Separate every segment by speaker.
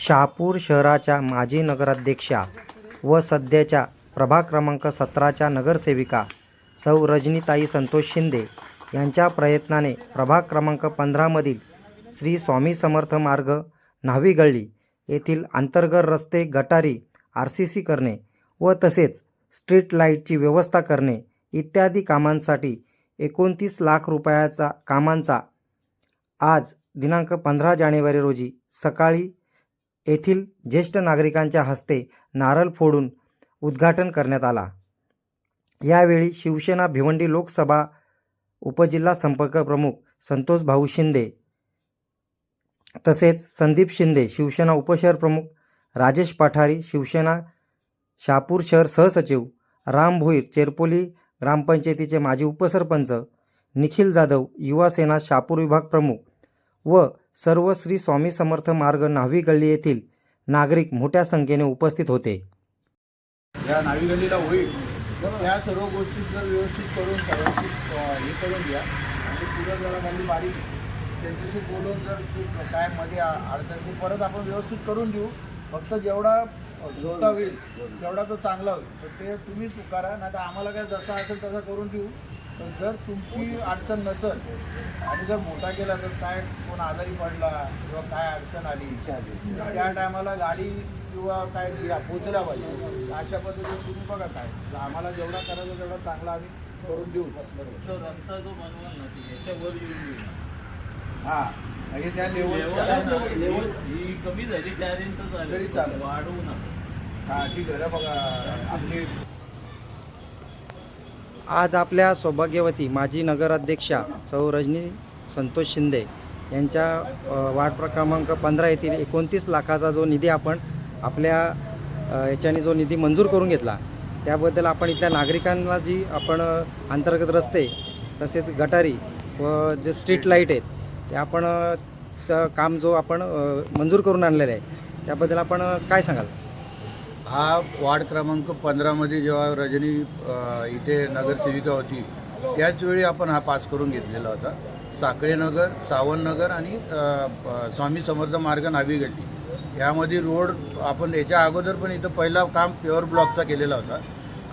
Speaker 1: शहापूर शहराच्या माजी नगराध्यक्षा व सध्याच्या प्रभाग क्रमांक सतराच्या नगरसेविका सौ. रजनीताई संतोष शिंदे यांच्या प्रयत्नाने प्रभाग क्रमांक पंधरामधील श्री स्वामी समर्थ मार्ग न्हावी गल्ली येथील अंतर्गत रस्ते गटारी आर सी सी करणे व तसेच स्ट्रीट लाईटची व्यवस्था करणे इत्यादी कामांसाठी एकोणतीस लाख रुपयाचा कामांचा आज दिनांक पंधरा जानेवारी रोजी सकाळी येथील ज्येष्ठ नागरिकांच्या हस्ते नारळ फोडून उद्घाटन करण्यात आला. यावेळी शिवसेना भिवंडी लोकसभा उपजिल्हा संपर्क प्रमुख संतोष भाऊ शिंदे तसेच संदीप शिंदे शिवसेना उपशहर प्रमुख राजेश पठारी शिवसेना शहापूर शहर सहसचिव राम भोईर चेरपोली ग्रामपंचायतीचे माजी उपसरपंच निखिल जाधव युवा सेना शहापूर विभाग प्रमुख व सर्व श्री स्वामी समर्थ मार्ग न्हावी गल्ली येथील नागरिक मोठ्या संख्येने उपस्थित होते.
Speaker 2: या नावी गल्लीला होईल. या त्या सर्व गोष्टी जर व्यवस्थित करून व्यवस्थित हे करून द्या आणि पुढं जरा खाली बारीक त्यांच्याशी बोलून जर काय मध्ये अडचण परत आपण व्यवस्थित करून देऊ. फक्त जेवढा अ, होईल तेवढा तो चांगला होईल. तर ते तुम्हीच करा नाही तर आम्हाला काय जसा असेल तसा करून देऊ. पण जर तुमची अडचण नसेल आणि जर मोठा केला तर काय कोण आजारी पडला किंवा काय अडचण आली त्या टायमाला गाडी किंवा काय दिला पोचला पाहिजे. अशा पद्धतीने तुम्ही बघा काय. आम्हाला जेवढा करायचा तेवढा चांगला आम्ही करून देऊ
Speaker 3: तो रस्ता जो बनवला ना याच्यावर येऊन.
Speaker 2: हा म्हणजे त्या
Speaker 3: लेवल
Speaker 2: लेवल
Speaker 3: ही कमी झाली चार इंच
Speaker 2: तरी चालेल.
Speaker 3: वाढवू नका
Speaker 2: हा ठीक आहे. बघा आपली
Speaker 1: आज आपल्या सौभाग्यवती माजी नगराध्यक्षा सौ रजनी संतोष शिंदे यांच्या वार्ड क्रमांक पंधरा येथील एकोणतीस लाखाचा जो निधी आपण आपल्या याच्याने जो निधी मंजूर करून घेतला त्याबद्दल आपण इथल्या नागरिकांना जी आपण अंतर्गत रस्ते तसेच गटारी व जे स्ट्रीट लाइट आहेत ते आपण काम जो आपण मंजूर करून आणलेलं आहे त्याबद्दल आपण काय सांगाल?
Speaker 2: हा वार्ड क्रमांक पंधरामध्ये जेव्हा रजनी इथे नगरसेविका होती त्याचवेळी आपण हा पास करून घेतलेला होता. साखळेनगर सावननगर आणि स्वामी समर्थ मार्ग नावी गल्ली. यामध्ये रोड आपण याच्या अगोदर पण इथं पहिला काम प्युअर ब्लॉकचा केलेला होता.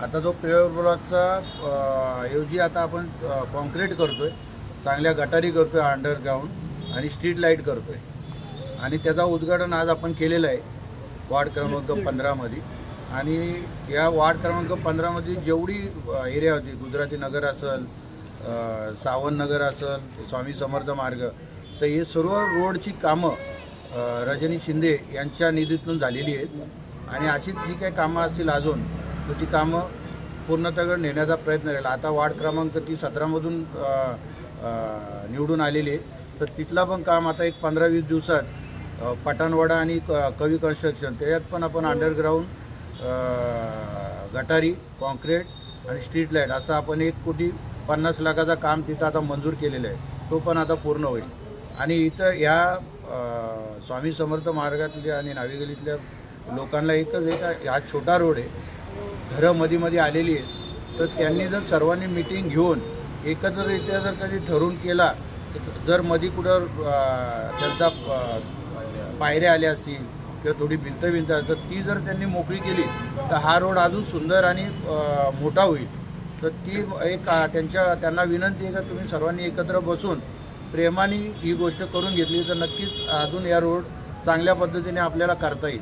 Speaker 2: आता तो प्युअर ब्लॉकचा ऐवजी आता आपण कॉन्क्रीट आहे चांगल्या गटारी करतो आहे अंडरग्राऊंड आणि स्ट्रीट लाइट करतो आहे आणि त्याचा उद्घाटन आज आपण केलेलं आहे. वार्ड क्रमांक पंधरामध्ये आणि या वार्ड क्रमांक पंधरामध्ये जेवढी एरिया होती गुजराती नगर असेल सावन सावंत नगर असेल स्वामी समर्थ मार्ग तर हे सर्व रोडची कामं रजनी शिंदे यांच्या निधीतून झालेली आहेत. आणि अशीच जी काही कामं असतील अजून तर ती कामं पूर्णतः नेण्याचा प्रयत्न राहील आता वार्ड क्रमांक ती सतरामधून निवडून आलेली आहे. तर तिथला पण काम आता एक पंधरा वीस दिवसात पठाणवाडा आणि क- कवी कन्स्ट्रक्शन त्याच्यात पण आपण अंडरग्राऊंड गटारी कॉन्क्रीट आणि स्ट्रीट लाइट असं आपण एक कोटी पन्नास लाखाचा काम तिथं आता मंजूर केलेलं आहे. तो पण आता पूर्ण होईल. आणि इथं या अ, स्वामी समर्थ मार्गातल्या आणि नाविगलीतल्या लोकांना एकच एक हा छोटा रोड आहे घरं मध्ये मध्ये आलेली आहेत तर त्यांनी जर सर्वांनी मिटिंग घेऊन एकत्ररित्या जर कधी ठरवून केला तर जर मध्ये कुठं त्यांचा पायऱ्या आल्या असतील किंवा थोडी भिंत भिंत तर ती जर त्यांनी मोकळी केली तर हा रोड अजून सुंदर आणि मोठा होईल. तर ती एक त्यांच्या त्यांना विनंती आहे का तुम्ही सर्वांनी एकत्र बसून प्रेमाने ही गोष्ट करून घेतली तर नक्कीच अजून या रोड चांगल्या पद्धतीने आपल्याला करता येईल.